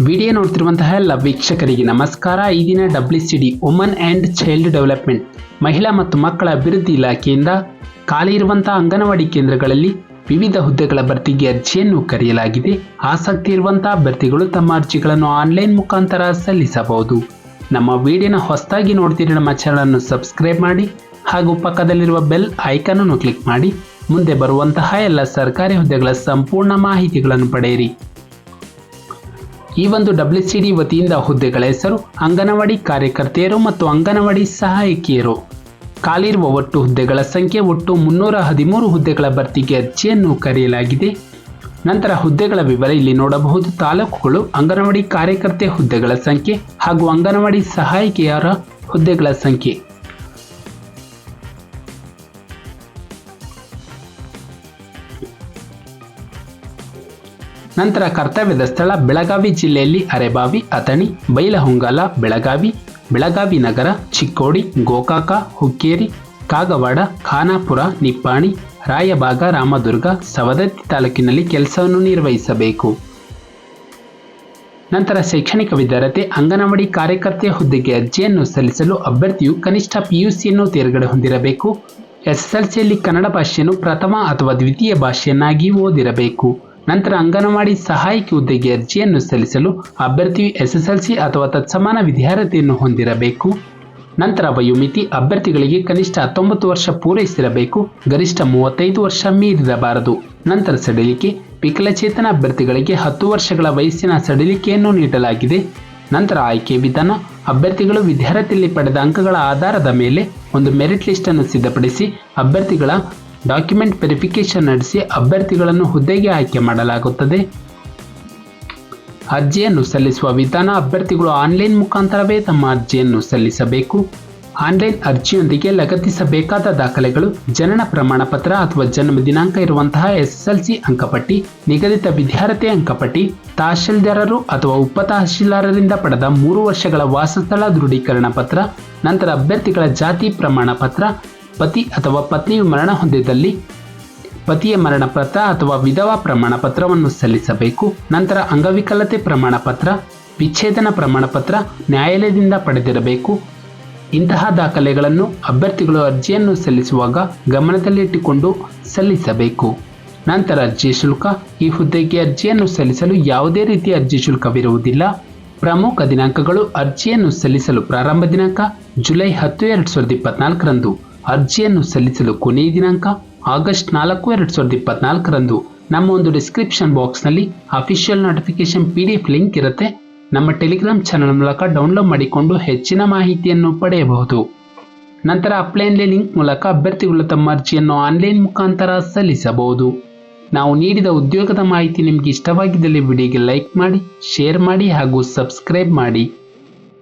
Video ನೋಡ್ತಿರುವಂತಹ ಎಲ್ಲ ವೀಕ್ಷಕರಿಗೆ ನಮಸ್ಕಾರ. ಈ ದಿನ W C D woman and child development ಮಹಿಳಾ ಮತ್ತು ಮಕ್ಕಳ ಅಭಿವೃದ್ಧಿ ಇಲಾಖೆಯಿಂದ ಖಾಲಿ ಇರುವಂತಹ ಅಂಗನವಾಡಿ ಕೇಂದ್ರಗಳಲ್ಲಿ ವಿವಿಧ ಹುದ್ದೆಗಳ ಭರ್ತಿಗೆ ಅರ್ಜಿಯನ್ನು ಕರೆಯಲಾಗಿದೆ. ಆಸಕ್ತಿ ಇರುವಂತಹ ಅಭ್ಯರ್ಥಿಗಳು ತಮ್ಮ ಅರ್ಜಿಗಳನ್ನು ಆನ್ಲೈನ್ ಮುಖಾಂತರ ಸಲ್ಲಿಸಬಹುದು. ನಮ್ಮ ವಿಡಿಯೋನ ಹೊಸದಾಗಿ ನೋಡ್ತಿರೋ ನಮ್ಮ ಚಾನಲನ್ನು ಸಬ್ಸ್ಕ್ರೈಬ್ ಮಾಡಿ ಹಾಗೂ ಪಕ್ಕದಲ್ಲಿರುವ ಬೆಲ್ ಅನ್ನು ಕ್ಲಿಕ್ ಮಾಡಿ. ಮುಂದೆ ಬರುವಂತಹ ಎಲ್ಲ ಸರ್ಕಾರಿ ಹುದ್ದೆಗಳ ಸಂಪೂರ್ಣ ಮಾಹಿತಿಗಳನ್ನು ಪಡೆಯಿರಿ. ಈ ಒಂದು ಡಬ್ಲ್ಯೂ ಸಿ ಡಿ ವತಿಯಿಂದ ಹುದ್ದೆಗಳ ಹೆಸರು ಅಂಗನವಾಡಿ ಕಾರ್ಯಕರ್ತೆಯರು ಮತ್ತು ಅಂಗನವಾಡಿ ಸಹಾಯಕಿಯರು. ಖಾಲಿರುವ ಒಟ್ಟು ಹುದ್ದೆಗಳ ಸಂಖ್ಯೆ ಒಟ್ಟು ಮುನ್ನೂರ ಹದಿಮೂರು ಹುದ್ದೆಗಳ ಭರ್ತಿಗೆ ಅರ್ಜಿಯನ್ನು ಕರೆಯಲಾಗಿದೆ. ನಂತರ ಹುದ್ದೆಗಳ ವಿವರ ಇಲ್ಲಿ ನೋಡಬಹುದು. ತಾಲೂಕುಗಳು ಅಂಗನವಾಡಿ ಕಾರ್ಯಕರ್ತೆ ಹುದ್ದೆಗಳ ಸಂಖ್ಯೆ ಹಾಗೂ ಅಂಗನವಾಡಿ ಸಹಾಯಕಿಯರ ಹುದ್ದೆಗಳ ಸಂಖ್ಯೆ. ನಂತರ ಕರ್ತವ್ಯದ ಸ್ಥಳ ಬೆಳಗಾವಿ ಜಿಲ್ಲೆಯಲ್ಲಿ ಅರೆಬಾವಿ, ಅಥಣಿ, ಬೈಲಹೊಂಗಲ, ಬೆಳಗಾವಿ ಬೆಳಗಾವಿ ನಗರ, ಚಿಕ್ಕೋಡಿ, ಗೋಕಾಕ, ಹುಕ್ಕೇರಿ, ಕಾಗವಾಡ, ಖಾನಾಪುರ, ನಿಪ್ಪಾಣಿ ರಾಯಬಾಗ ರಾಮದುರ್ಗ, ಸವದತ್ತಿ ತಾಲೂಕಿನಲ್ಲಿ ಕೆಲಸವನ್ನು ನಿರ್ವಹಿಸಬೇಕು. ನಂತರ ಶೈಕ್ಷಣಿಕ ವಿದ್ಯಾರ್ಥಿ ಅಂಗನವಾಡಿ ಕಾರ್ಯಕರ್ತೆಯ ಹುದ್ದೆಗೆ ಅರ್ಜಿಯನ್ನು ಸಲ್ಲಿಸಲು ಅಭ್ಯರ್ಥಿಯು ಕನಿಷ್ಠ ಪಿಯುಸಿಯನ್ನು ತೇರ್ಗಡೆ ಹೊಂದಿರಬೇಕು. ಎಸ್ಎಸ್ಎಲ್ಸಿಯಲ್ಲಿ ಕನ್ನಡ ಭಾಷೆಯನ್ನು ಪ್ರಥಮ ಅಥವಾ ದ್ವಿತೀಯ ಭಾಷೆಯನ್ನಾಗಿ ಓದಿರಬೇಕು. ನಂತರ ಅಂಗನವಾಡಿ ಸಹಾಯಕಿ ಹುದ್ದೆಗೆ ಅರ್ಜಿಯನ್ನು ಸಲ್ಲಿಸಲು ಅಭ್ಯರ್ಥಿಯು ಎಸ್ಎಸ್ಎಲ್ಸಿ ಅಥವಾ ತತ್ಸಮಾನ ವಿದ್ಯಾರ್ಥಿಯನ್ನು ಹೊಂದಿರಬೇಕು. ನಂತರ ವಯೋಮಿತಿ ಅಭ್ಯರ್ಥಿಗಳಿಗೆ ಕನಿಷ್ಠ ಹತ್ತೊಂಬತ್ತು ವರ್ಷ ಪೂರೈಸಿರಬೇಕು. ಗರಿಷ್ಠ ಮೂವತ್ತೈದು ವರ್ಷ ಮೀರಿರಬಾರದು. ನಂತರ ಸಡಿಲಿಕೆ, ವಿಕಲಚೇತನ ಅಭ್ಯರ್ಥಿಗಳಿಗೆ ಹತ್ತು ವರ್ಷಗಳ ವಯಸ್ಸಿನ ಸಡಿಲಿಕೆಯನ್ನು ನೀಡಲಾಗಿದೆ. ನಂತರ ಆಯ್ಕೆ ವಿಧಾನ, ಅಭ್ಯರ್ಥಿಗಳು ವಿದ್ಯಾರ್ಥಿಯಲ್ಲಿ ಪಡೆದ ಅಂಕಗಳ ಆಧಾರದ ಮೇಲೆ ಒಂದು ಮೆರಿಟ್ ಲಿಸ್ಟ್ ಅನ್ನು ಸಿದ್ಧಪಡಿಸಿ ಅಭ್ಯರ್ಥಿಗಳ ಡಾಕ್ಯುಮೆಂಟ್ ವೆರಿಫಿಕೇಶನ್ ನಡೆಸಿ ಅಭ್ಯರ್ಥಿಗಳನ್ನು ಹುದ್ದೆಗೆ ಆಯ್ಕೆ ಮಾಡಲಾಗುತ್ತದೆ. ಅರ್ಜಿಯನ್ನು ಸಲ್ಲಿಸುವ ವಿಧಾನ ಅಭ್ಯರ್ಥಿಗಳು ಆನ್ಲೈನ್ ಮುಖಾಂತರವೇ ತಮ್ಮ ಅರ್ಜಿಯನ್ನು ಸಲ್ಲಿಸಬೇಕು. ಆನ್ಲೈನ್ ಅರ್ಜಿಯೊಂದಿಗೆ ಲಗತ್ತಿಸಬೇಕಾದ ದಾಖಲೆಗಳು, ಜನನ ಪ್ರಮಾಣ ಪತ್ರ ಅಥವಾ ಜನ್ಮ ದಿನಾಂಕ ಇರುವಂತಹ ಎಸ್ಎಸ್ಎಲ್ಸಿ ಅಂಕಪಟ್ಟಿ, ನಿಗದಿತ ವಿದ್ಯಾರ್ಥಿ ಅಂಕಪಟ್ಟಿ, ತಹಶೀಲ್ದಾರರು ಅಥವಾ ಉಪ ತಹಶೀಲ್ದಾರರಿಂದ ಪಡೆದ ಮೂರು ವರ್ಷಗಳ ವಾಸಸ್ಥಳ ದೃಢೀಕರಣ ಪತ್ರ, ನಂತರ ಅಭ್ಯರ್ಥಿಗಳ ಜಾತಿ ಪ್ರಮಾಣ ಪತ್ರ ಪತಿ ಅಥವಾ ಪತ್ನಿಯು ಮರಣ ಹೊಂದಿದಲ್ಲಿ ಪತಿಯ ಮರಣ ಪತ್ರ ಅಥವಾ ವಿಧವಾ ಪ್ರಮಾಣ ಪತ್ರವನ್ನು ಸಲ್ಲಿಸಬೇಕು. ನಂತರ ಅಂಗವಿಕಲತೆ ಪ್ರಮಾಣ ಪತ್ರ, ವಿಚ್ಛೇದನ ಪ್ರಮಾಣ ಪತ್ರ ನ್ಯಾಯಾಲಯದಿಂದ ಪಡೆದಿರಬೇಕು. ಇಂತಹ ದಾಖಲೆಗಳನ್ನು ಅಭ್ಯರ್ಥಿಗಳು ಅರ್ಜಿಯನ್ನು ಸಲ್ಲಿಸುವಾಗ ಗಮನದಲ್ಲಿಟ್ಟುಕೊಂಡು ಸಲ್ಲಿಸಬೇಕು. ನಂತರ ಅರ್ಜಿ ಶುಲ್ಕ, ಈ ಹುದ್ದೆಗೆ ಅರ್ಜಿಯನ್ನು ಸಲ್ಲಿಸಲು ಯಾವುದೇ ರೀತಿಯ ಅರ್ಜಿ ಶುಲ್ಕವಿರುವುದಿಲ್ಲ. ಪ್ರಮುಖ ದಿನಾಂಕಗಳು ಅರ್ಜಿಯನ್ನು ಸಲ್ಲಿಸಲು ಪ್ರಾರಂಭ ದಿನಾಂಕ ಜುಲೈ ಹತ್ತು, ಎರಡು ಸಾವಿರದ ಇಪ್ಪತ್ನಾಲ್ಕರಂದು. ಅರ್ಜಿಯನ್ನು ಸಲ್ಲಿಸಲು ಕೊನೆಯ ದಿನಾಂಕ ಆಗಸ್ಟ್ ನಾಲ್ಕು, ಎರಡು ಸಾವಿರದ ಇಪ್ಪತ್ನಾಲ್ಕರಂದು. ನಮ್ಮ ಒಂದು ಡಿಸ್ಕ್ರಿಪ್ಷನ್ ಬಾಕ್ಸ್ನಲ್ಲಿ official notification P D F link ಇರುತ್ತೆ. ನಮ್ಮ ಟೆಲಿಗ್ರಾಮ್ ಚಾನಲ್ ಮೂಲಕ ಡೌನ್ಲೋಡ್ ಮಾಡಿಕೊಂಡು ಹೆಚ್ಚಿನ ಮಾಹಿತಿಯನ್ನು ಪಡೆಯಬಹುದು. ನಂತರ ಅಪ್ಲೈನ್ಲೇ ಲಿಂಕ್ ಮೂಲಕ ಅಭ್ಯರ್ಥಿಗಳು ತಮ್ಮ ಅರ್ಜಿಯನ್ನು ಆನ್ಲೈನ್ ಮುಖಾಂತರ ಸಲ್ಲಿಸಬಹುದು. ನಾವು ನೀಡಿದ ಉದ್ಯೋಗದ ಮಾಹಿತಿ ನಿಮಗೆ ಇಷ್ಟವಾಗಿದ್ದಲ್ಲಿ ವಿಡಿಯೋಗೆ ಲೈಕ್ ಮಾಡಿ ಶೇರ್ ಮಾಡಿ ಹಾಗೂ ಸಬ್ಸ್ಕ್ರೈಬ್ ಮಾಡಿ.